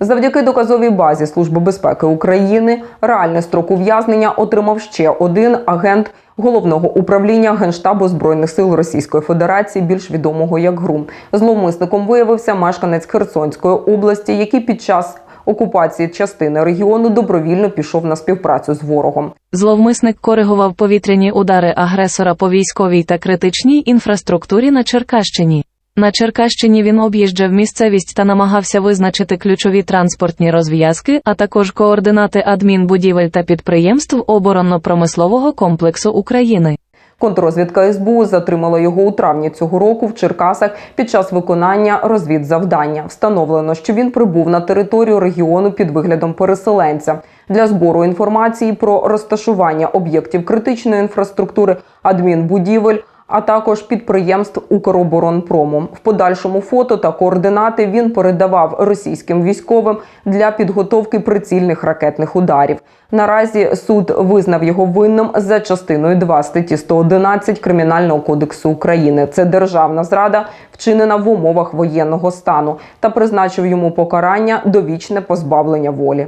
Завдяки доказовій базі Служби безпеки України реальний строк ув'язнення отримав ще один агент головного управління Генштабу збройних сил Російської Федерації, більш відомого як ГРУМ. Зловмисником виявився мешканець Херсонської області, який під час окупації частини регіону добровільно пішов на співпрацю з ворогом. Зловмисник коригував повітряні удари агресора по військовій та критичній інфраструктурі на Черкащині. На Черкащині він об'їжджав місцевість та намагався визначити ключові транспортні розв'язки, а також координати адмінбудівель та підприємств оборонно-промислового комплексу України. Контррозвідка СБУ затримала його у травні цього року в Черкасах під час виконання розвідзавдання. Встановлено, що він прибув на територію регіону під виглядом переселенця для збору інформації про розташування об'єктів критичної інфраструктури, адмінбудівель. А також підприємств Укроборонпрому. В подальшому фото та координати він передавав російським військовим для підготовки прицільних ракетних ударів. Наразі суд визнав його винним за частиною 2 статті 111 Кримінального кодексу України. Це державна зрада, вчинена в умовах воєнного стану, та призначив йому покарання довічне позбавлення волі.